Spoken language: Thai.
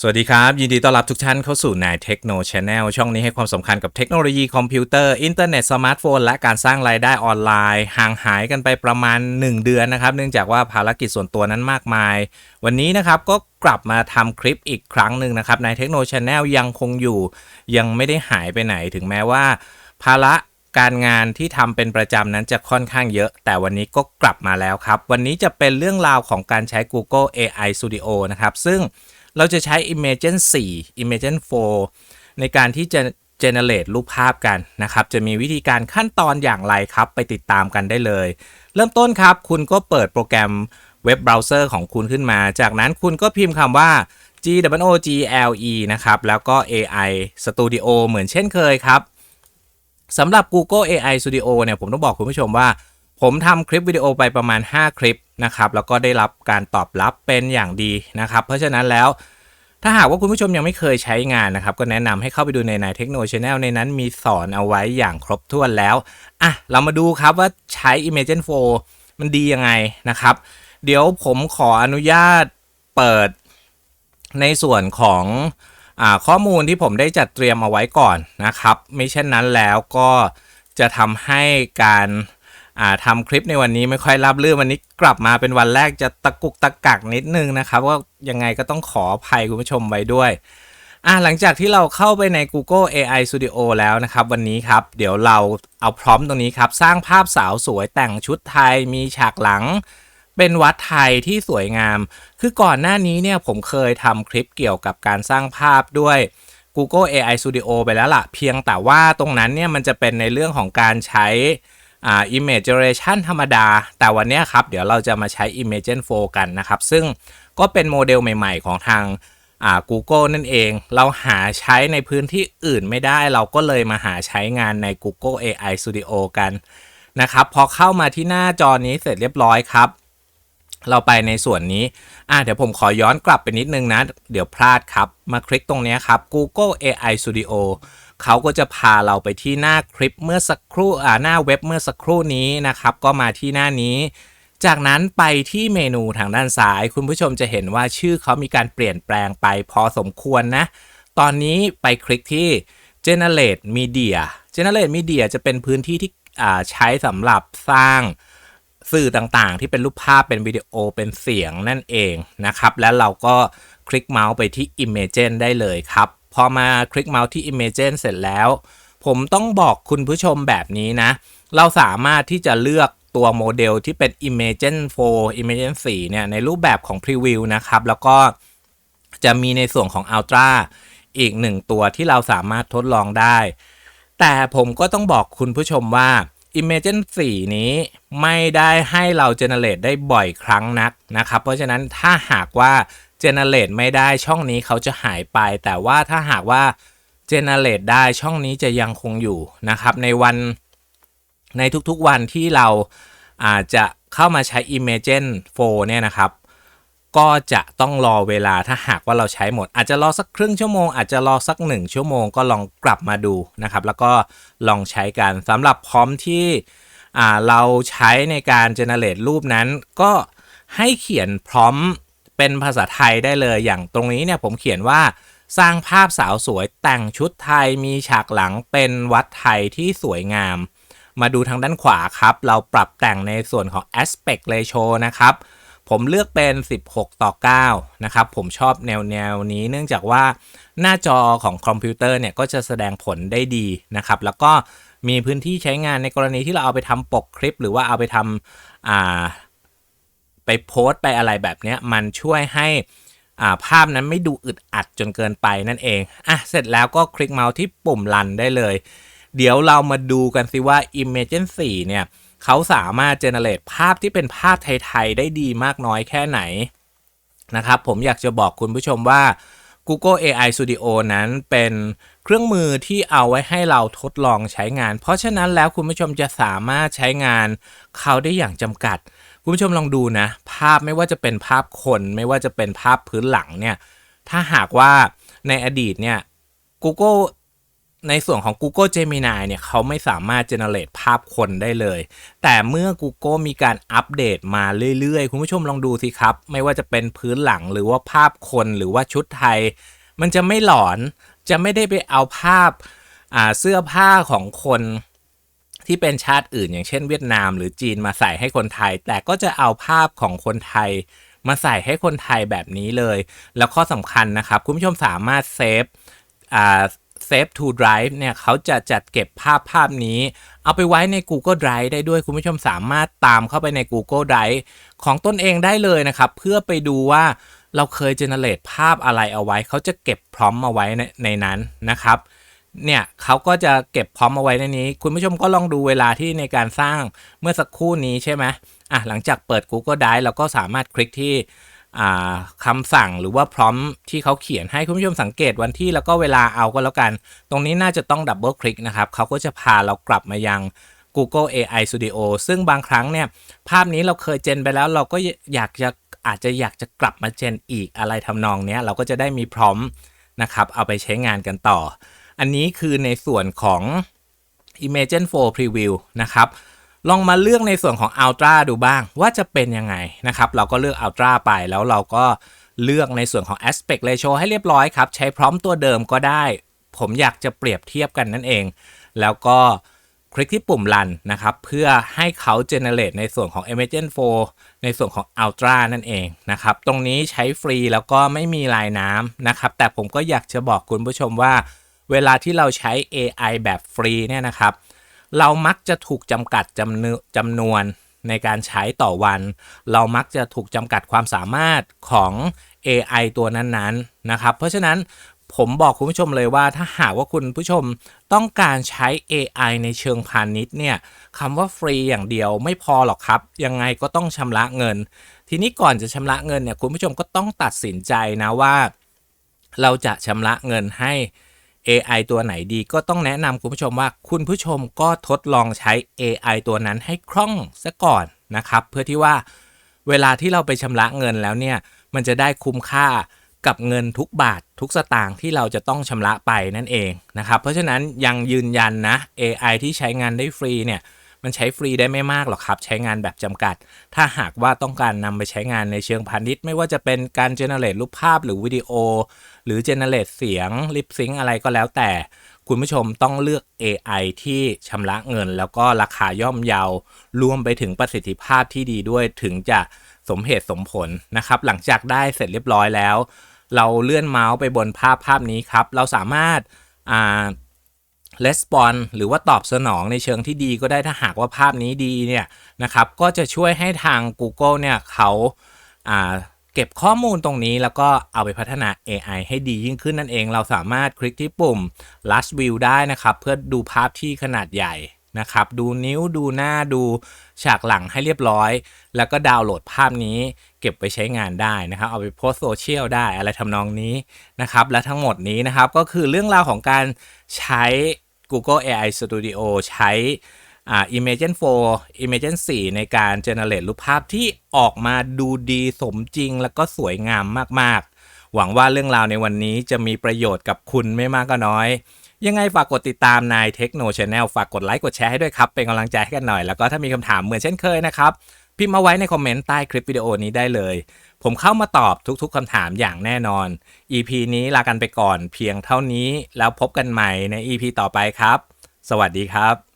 สวัสดีครับ ยินดีต้อนรับทุกท่านเข้าสู่นายเทคโนช n แนลช่องนี้ให้ความสำคัญกับเทคโนโลยีคอมพิวเตอร์อินเทอร์เน็ตสมาร์ทโฟนและการสร้างรายได้ออนไลน์ ห่างหายกันไปประมาณ 1 เดือนนะครับ เนื่องจากว่าภารกิจส่วนตัวนั้นมากมาย วันนี้นะครับก็กลับมาทำคลิปอีกครั้งหนึ่งนะครับนายเทคโนช n แนลยังคงอยู่ ยังไม่ได้หายไปไหนถึงแม้ว่า ภาระการงานที่ทำเป็นประจำนั้นจะค่อนข้างเยอะ แต่วันนี้ก็กลับมาแล้วครับ วันนี้จะเป็นเรื่องราวของการใช้ Google AI Studio นะครับซึ่ง เราจะใช้ Imagen 4 Imagen 4 ในการที่จะ generate รูปภาพกันนะครับ จะมีวิธีการขั้นตอนอย่างไรครับ ไปติดตามกันได้เลย เริ่มต้นครับ คุณก็เปิดโปรแกรมเว็บเบราว์เซอร์ของคุณขึ้นมา จากนั้นคุณก็พิมพ์คำว่า G W O G L E นะครับ แล้วก็ AI Studio เหมือนเช่นเคยครับสำหรับ Google AI Studio เนี่ย ผมต้องบอกคุณผู้ชมว่า ผมทำคลิปวิดีโอไปประมาณ 5 คลิป นะครับแล้วก็ได้รับการตอบรับเป็นอย่างดีนะครับ เพราะฉะนั้นแล้วถ้าหากว่าคุณผู้ชมยังไม่เคยใช้งานนะครับ ก็แนะนำให้เข้าไปดูในนายเทคโนโลยีแนลในนั้นมีสอนเอาไว้อย่างครบถ้วนแล้วอะเรามาดูครับว่าใช้ Imagen 4มันดียังไงนะครับ เดี๋ยวผมขออนุญาตเปิดในส่วนของอข้อมูลที่ผมได้จัดเตรียมเอาไว้ก่อนนะครับ ไม่เช่นนั้นแล้วก็จะทำให้การ อ่าทำคลิปในวันนี้ไม่ค่อยราบเรื่นวันนี้กลับมาเป็นวันแรกจะตะกุกตะกักนิดนึงนะครับว่ายังไงก็ต้องขออภัยคุณผู้ชมไว้ด้วยอ่าหลังจากที่เราเข้าไปใน Google AI Studio แล้วนะครับวันนี้ครับ เดี๋ยวเราเอาพร้อมตรงนี้ครับ สร้างภาพสาวสวยแต่งชุดไทยมีฉากหลัง เป็นวัดไทยที่สวยงาม คือก่อนหน้านี้เนี่ยผมเคยทำคลิปเกี่ยวกับการสร้างภาพด้วย Google AI Studio ไปแล้วล่ะ เพียงแต่ว่าตรงนั้นเนี่ยมันจะเป็นในเรื่องของการใช้ อ่า image generation ธรรมดา แต่วันนี้ครับ เดี๋ยวเราจะมาใช้ image gen 4กันนะครับ ซึ่งก็เป็นโมเดลใหม่ๆ ของทางอ่า Google นั่นเอง เราหาใช้ในพื้นที่อื่นไม่ได้ เราก็เลยมาหาใช้งานใน Google AI Studio กันนะครับ พอเข้ามาที่หน้าจอนี้เสร็จเรียบร้อยครับ เราไปในส่วนนี้ อะเดี๋ยวผมขอย้อนกลับไปนิดนึงนะ เดี๋ยวพลาดครับ มาคลิกตรงนี้ครับ Google AI Studio เขาก็จะพาเราไปที่หน้าคลิปเมื่อสักครู่อ่าหน้าเว็บเมื่อสักครู่นี้นะครับ ก็มาที่หน้านี้ จากนั้นไปที่เมนูทางด้านซ้าย คุณผู้ชมจะเห็นว่าชื่อเขามีการเปลี่ยนแปลงไปพอสมควรนะ ตอนนี้ไปคลิกที่ generate media generate media จะเป็นพื้นที่ที่อ่าใช้สำหรับสร้างสื่อต่างๆ ที่เป็นรูปภาพเป็นวิดีโอเป็นเสียงนั่นเองนะครับ แล้วเราก็คลิกเมาส์ไปที่ image ได้เลยครับ พอมาคลิกเมาส์ที่ Imagen เสร็จแล้ว ผมต้องบอกคุณผู้ชมแบบนี้นะ เราสามารถที่จะเลือกตัวโมเดลที่เป็น Imagen 4 Imagen 4 เนี่ย ในรูปแบบของ Preview นะครับ แล้วก็จะมีในส่วนของ Ultra อีกหนึ่งตัวที่เราสามารถทดลองได้ แต่ผมก็ต้องบอกคุณผู้ชมว่า Imagen 4 นี้ไม่ได้ให้เรา generate ได้บ่อยครั้งนักนะครับ เพราะฉะนั้นถ้าหากว่า generate ไม่ได้ช่องนี้เขาจะหายไป แต่ว่าถ้าหากว่า generate ได้ช่องนี้จะยังคงอยู่นะครับในวันในทุกๆวันที่เราอาจจะเข้ามาใช้ Imagen 4เนี่ยนะครับ ก็จะต้องรอเวลาถ้าหากว่าเราใช้หมด อาจจะรอสักครึ่งชั่วโมง อาจจะรอสัก 1 ชั่วโมงก็ลองกลับมาดูนะครับ แล้วก็ลองใช้กันสำหรับพร้อมที่เราใช้ในการ generate รูปนั้นก็ให้เขียนพร้อม เป็นภาษาไทยได้เลยอย่างตรงนี้เนี่ยผมเขียนว่าสร้างภาพสาวสวยแต่งชุดไทยมีฉากหลังเป็นวัดไทยที่สวยงาม มาดูทางด้านขวาครับ เราปรับแต่งในส่วนของ aspect ratio นะครับ ผมเลือกเป็น 16 ต่อ 9 นะครับ ผมชอบแนวแนวนี้เนื่องจากว่าหน้าจอของคอมพิวเตอร์เนี่ย ก็จะแสดงผลได้ดีนะครับ แล้วก็มีพื้นที่ใช้งานในกรณีที่เราเอาไปทำปกคลิป หรือว่าเอาไปทำ ไปโพสต์ไปอะไรแบบเนี้ยมันช่วยให้าภาพนั้นไม่ดูอึดอัดจนเกินไปนั่นเองอะเสร็จแล้วก็คลิกเมาส์ที่ปุ่มรันได้เลย เดี๋ยวเรามาดูกันสิว่า Imagen 4 เนี่ยเขาสามารถ generate ภาพที่เป็นภาพไทย ๆ ได้ดีมากน้อยแค่ไหนนะครับ ผมอยากจะบอกคุณผู้ชมว่า Google AI Studio นั้นเป็นเครื่องมือที่เอาไว้ให้เราทดลองใช้งาน เพราะฉะนั้นแล้วคุณผู้ชมจะสามารถใช้งานเขาได้อย่างจำกัด คุณผู้ชมลองดูนะ ภาพไม่ว่าจะเป็นภาพคนไม่ว่าจะเป็นภาพพื้นหลังเนี่ยถ้าหากว่าในอดีตเนี่ย Google ในส่วนของ Google Gemini เนี่ยเขาไม่สามารถ generate ภาพคนได้เลย แต่เมื่อ Google มีการอัปเดตมาเรื่อยๆ คุณผู้ชมลองดูสิครับ ไม่ว่าจะเป็นพื้นหลังหรือว่าภาพคนหรือว่าชุดไทย มันจะไม่หลอนจะไม่ได้ไปเอาภาพเสื้อผ้าของคน ที่เป็นชาติอื่น อย่างเช่นเวียดนามหรือจีนมาใส่ให้คนไทย แต่ก็จะเอาภาพของคนไทย มาใส่ให้คนไทยแบบนี้เลย แล้วข้อสำคัญนะครับ คุณผู้ชมสามารถเซฟอ่า Save to Drive เนี่ยเขาจะจัดเก็บภาพภาพนี้ เอาไปไว้ใน Google Drive ได้ด้วยคุณผู้ชมสามารถตามเข้าไปใน Google Drive ของตนเองได้เลยนะครับ เพื่อไปดูว่าเราเคยเจเนเรตภาพอะไรเอาไว้ เขาจะเก็บพร้อมมาไว้ในในนั้นนะครับ เนี่ยเขาก็จะเก็บพร้อมเอาไว้ในนี้ คุณผู้ชมก็ลองดูเวลาที่ในการสร้างเมื่อสักครู่นี้ใช่ไหมอะหลังจากเปิด Google Drive เราก็สามารถคลิกที่คำสั่งหรือว่าพร้อมที่เขาเขียนให้คุณผู้ชมสังเกตวันที่แล้วก็เวลาเอาก็แล้วกัน ตรงนี้น่าจะต้องดับเบิลคลิกนะครับเขาก็จะพาเรากลับมายัง Google AI Studio ซึ่งบางครั้งเนี่ยภาพนี้เราเคยเจนไปแล้วเราก็อยากจะอาจจะอยากจะกลับมาเจนอีกอะไรทำนองเนี้ยเราก็จะได้มีพร้อมนะครับเอาไปใช้งานกันต่อ อันนี้คือในส่วนของ Imagine 4 Preview นะครับ ลองมาเลือกในส่วนของ Ultra ดูบ้างว่าจะเป็นยังไงนะครับ เราก็เลือก Ultra ไปแล้วเราก็เลือกในส่วนของ Aspect Ratio ให้เรียบร้อยครับ ใช้พร้อมตัวเดิมก็ได้ ผมอยากจะเปรียบเทียบกันนั่นเอง แล้วก็คลิกที่ปุ่ม Run นะครับ เพื่อให้เขา generate ในส่วนของ Imagine 4ในส่วนของ Ultra นั่นเองนะครับ ตรงนี้ใช้ฟรีแล้วก็ไม่มีลายน้ำนะครับ แต่ผมก็อยากจะบอกคุณผู้ชมว่า เวลาที่เราใช้ AI แบบฟรีเนี่ยนะครับ เรามักจะถูกจำกัดจำนวนจำนวนในการใช้ต่อวัน เรามักจะถูกจำกัดความสามารถของ AI ตัวนั้นๆนะครับ เพราะฉะนั้นผมบอกคุณผู้ชมเลยว่าถ้าหากว่าคุณผู้ชมต้องการใช้ AI ในเชิงพาณิชย์เนี่ยคำว่าฟรีอย่างเดียวไม่พอหรอกครับ ยังไงก็ต้องชำระเงิน ทีนี้ก่อนจะชำระเงินเนี่ยคุณผู้ชมก็ต้องตัดสินใจนะว่า เราจะชำระเงินให้ AI ตัวไหนดีก็ต้องแนะนำคุณผู้ชมว่าคุณผู้ชมก็ทดลองใช้ AI ตัวนั้นให้คล่องซะก่อนนะครับ เพื่อที่ว่าเวลาที่เราไปชำระเงินแล้วเนี่ยมันจะได้คุ้มค่ากับเงินทุกบาททุกสตางค์ที่เราจะต้องชำระไปนั่นเองนะครับ เพราะฉะนั้นยังยืนยันนะ AI ที่ใช้งานได้ฟรีเนี่ยมันใช้ฟรีได้ไม่มากหรอกครับ ใช้งานแบบจำกัด ถ้าหากว่าต้องการนำไปใช้งานในเชิงพาณิชย์ ไม่ว่าจะเป็นการเจเนเรตรูปภาพหรือวิดีโอ หรือเจเนเรตเสียงลิปซิงอะไรก็แล้วแต่ คุณผู้ชมต้องเลือก AI ที่ชำระเงิน แล้วก็ราคาย่อมเยาวรวมไปถึงประสิทธิภาพที่ดีด้วยถึงจะสมเหตุสมผลนะครับ หลังจากได้เสร็จเรียบร้อยแล้ว เราเลื่อนเมาส์ไปบนภาพภาพนี้ครับ เราสามารถอ่า r e s p o n s หรือว่าตอบสนองในเชิงที่ดีก็ได้ถ้าหากว่าภาพนี้ดีเนี่ยนะครับ ก็จะช่วยให้ทาง Google เนี่ยเขาอ่า เก็บข้อมูลตรงนี้แล้วก็เอาไปพัฒนา AI ให้ดียิ่งขึ้นนั่นเอง เราสามารถคลิกที่ปุ่ม last view ได้นะครับ เพื่อดูภาพที่ขนาดใหญ่นะครับ ดูนิ้วดูหน้าดูฉากหลังให้เรียบร้อย แล้วก็ดาวน์โหลดภาพนี้ เก็บไปใช้งานได้นะครับ เอาไปโพสโซเชียลได้อะไรทำนองนี้นะครับ และทั้งหมดนี้นะครับก็คือเรื่องราวของการใช้ Google AI Studio ใช้ อ่า Imagen 4 Imagen 4 ในการ generate รูปภาพที่ออกมาดูดีสมจริง แล้วก็สวยงามมากๆ หวังว่าเรื่องราวในวันนี้จะมีประโยชน์กับคุณไม่มากก็น้อย ยังไงฝากกดติดตามนายเทคโนช n แนลฝากกดไลค์กดแชร์ให้ด้วยครับ เป็นกำลังใจให้กันหน่อย แล้วก็ถ้ามีคำถามเหมือนเช่นเคยนะครับ พิมพ์มาไว้ในคอมเมนต์ใต้คลิปวิดีโอนี้ได้เลย ผมเข้ามาตอบทุกๆคำถามอย่างแน่นอน EP นี้ลากันไปก่อนเพียงเท่านี้แล้วพบกันใหม่ใน EP ต่อไปครับ สวัสดีครับ